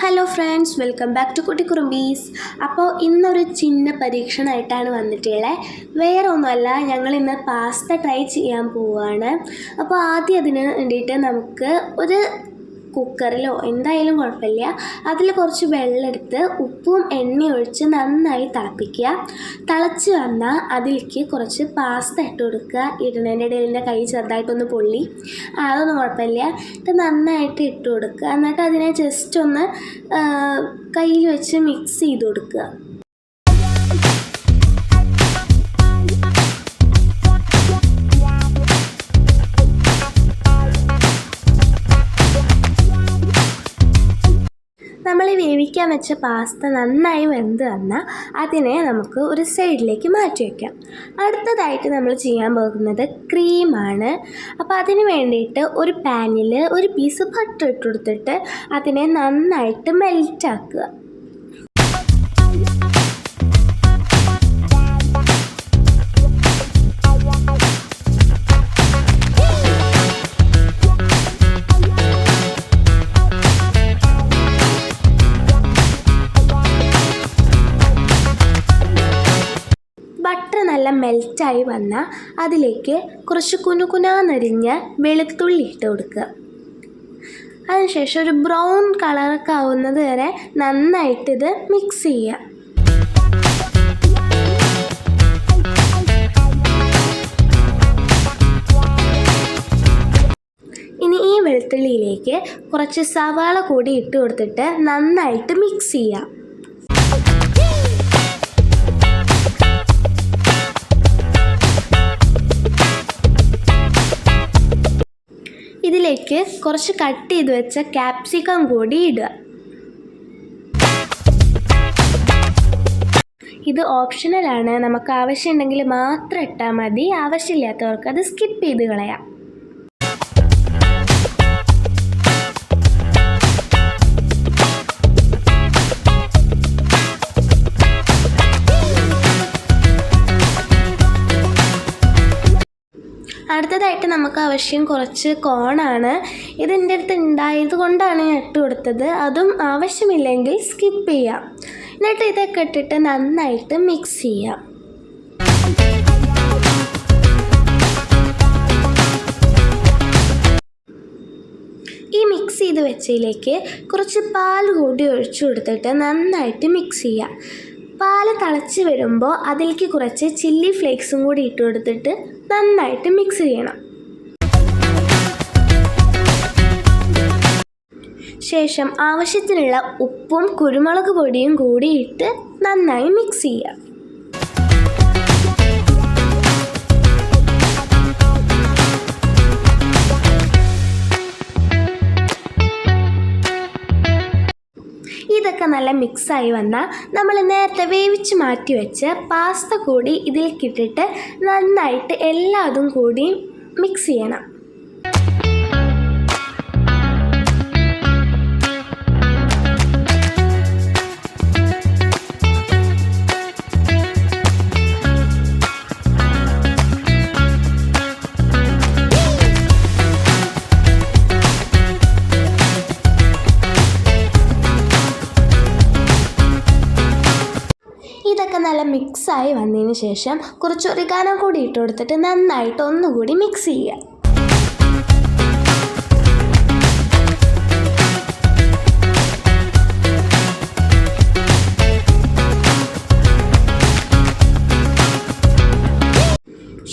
Hello friends welcome back to കുട്ടി കുട്ടിക്കുറുമ്പീസ് അപ്പോൾ ഇന്നൊരു ചിന്ന പരീക്ഷണമായിട്ടാണ് വന്നിട്ടുള്ളത് വേറെ ഒന്നുമല്ല ഞങ്ങൾ ഇന്ന് പാസ്ത ട്രൈ ചെയ്യാൻ പോവുകയാണ് അപ്പോൾ ആദ്യം അതിന് വേണ്ടിയിട്ട് നമുക്ക് ഒരു കുക്കറിലോ എന്തായാലും കുഴപ്പമില്ല. അതിൽ കുറച്ച് വെള്ളമെടുത്ത് ഉപ്പും എണ്ണയും ഒഴിച്ച് നന്നായി തിളപ്പിക്കുക. തിളച്ച് വന്നാൽ അതിലേക്ക് കുറച്ച് പാസ്ത ഇട്ട് കൊടുക്കുക. ഇടുന്നതിന്റെ ഇടയിൽ എന്റെ കൈ ചെറുതായിട്ടൊന്ന് പൊള്ളി. അതൊന്നും കുഴപ്പമില്ല. ഇത് നന്നായിട്ട് ഇട്ട് കൊടുക്കുക. എന്നിട്ട് അതിനെ ജസ്റ്റ് ഒന്ന് കയ്യിൽ വെച്ച് മിക്സ് ചെയ്ത് കൊടുക്കുക. നമ്മൾ വേവിക്കാൻ വെച്ച പാസ്ത നന്നായി വെന്ത് വന്നാൽ അതിനെ നമുക്ക് ഒരു സൈഡിലേക്ക് മാറ്റി വയ്ക്കാം അടുത്തതായിട്ട് നമ്മൾ ചെയ്യാൻ പോകുന്നത് ക്രീമാണ്. അപ്പോൾ അതിന് വേണ്ടിയിട്ട് ഒരു പാനിൽ ഒരു പീസ് ബട്ടർ ഇട്ട് കൊടുത്തിട്ട് അതിനെ നന്നായിട്ട് മെൽറ്റാക്കുക ബട്ടർ നല്ല മെൽറ്റായി വന്നാൽ അതിലേക്ക് കുറച്ച് കുനുകുനാന്നരിഞ്ഞ വെളുത്തുള്ളി ഇട്ട് കൊടുക്കുക. അതിനുശേഷം ഒരു ബ്രൗൺ കളറൊക്കെ ആവുന്നത് വരെ നന്നായിട്ട് ഇത് മിക്സ് ചെയ്യുക. ഇനി ഈ വെളുത്തുള്ളിയിലേക്ക് കുറച്ച് സവാള കൂടി ഇട്ട് കൊടുത്തിട്ട് നന്നായിട്ട് മിക്സ് ചെയ്യുക. ഇതിലേക്ക് കുറച്ച് കട്ട് ചെയ്ത് വെച്ച ക്യാപ്സിക്കം കൂടി ഇടുക. ഇത് ഓപ്ഷണലാണ് നമുക്ക് ആവശ്യമുണ്ടെങ്കിൽ മാത്രം ഇട്ടാൽ മതി. ആവശ്യമില്ലാത്തവർക്ക് അത് സ്കിപ്പ് ചെയ്ത് കളയാം. അടുത്തതായിട്ട് നമുക്ക് ആവശ്യം കുറച്ച് കോണാണ്. ഇത് എന്റെ അടുത്ത് ഉണ്ടായത് കൊണ്ടാണ് ഞാൻ ഇട്ട് കൊടുത്തത്. അതും ആവശ്യമില്ലെങ്കിൽ സ്കിപ്പ് ചെയ്യാം. എന്നിട്ട് ഇതൊക്കെ ഇട്ടിട്ട് നന്നായിട്ട് മിക്സ് ചെയ്യാം. ഈ മിക്സ് ചെയ്ത് വെച്ചതിലേക്ക് കുറച്ച് പാൽ കൂടി ഒഴിച്ചു കൊടുത്തിട്ട് നന്നായിട്ട് മിക്സ് ചെയ്യാം. പാൽ തിളച്ച് വരുമ്പോൾ അതിലേക്ക് കുറച്ച് ചില്ലി ഫ്ലേക്സും കൂടി ഇട്ട് കൊടുത്തിട്ട് നന്നായിട്ട് മിക്സ് ചെയ്യണം. ശേഷം ആവശ്യത്തിനുള്ള ഉപ്പും കുരുമുളക് പൊടിയും കൂടി ഇട്ട് നന്നായി മിക്സ് ചെയ്യുക ഇതൊക്കെ നല്ല മിക്സായി വന്നാൽ നമ്മൾ നേരത്തെ വേവിച്ച് മാറ്റി വെച്ച് പാസ്ത കൂടി ഇതിലേക്കിട്ടിട്ട് നന്നായിട്ട് എല്ലാതും കൂടി മിക്സ് ചെയ്യണം. ഇതൊക്കെ നല്ല മിക്സായി വന്നതിന് ശേഷം കുറച്ച് ഒറിഗാനോ കൂടി ഇട്ട് കൊടുത്തിട്ട് നന്നായിട്ട് ഒന്നുകൂടി മിക്സ് ചെയ്യുക.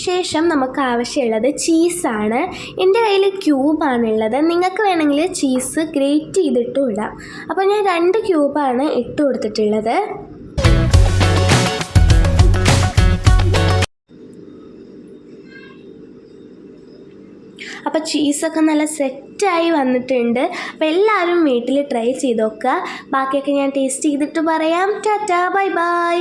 ശേഷം നമുക്ക് ആവശ്യമുള്ളത് ചീസാണ് എന്റെ കയ്യിൽ ക്യൂബാണുള്ളത് നിങ്ങൾക്ക് വേണമെങ്കിൽ ചീസ് ഗ്രേറ്റ് ചെയ്തിട്ടും ഇടാം. അപ്പോൾ ഞാൻ രണ്ട് ക്യൂബാണ് ഇട്ട് കൊടുത്തിട്ടുള്ളത്. അപ്പോൾ ചീസൊക്കെ നല്ല സെറ്റായി വന്നിട്ടുണ്ട്. അപ്പോൾ എല്ലാവരും വീട്ടിൽ ട്രൈ ചെയ്ത് നോക്കുക. ബാക്കിയൊക്കെ ഞാൻ ടേസ്റ്റ് ചെയ്തിട്ട് പറയാം. Tata bye bye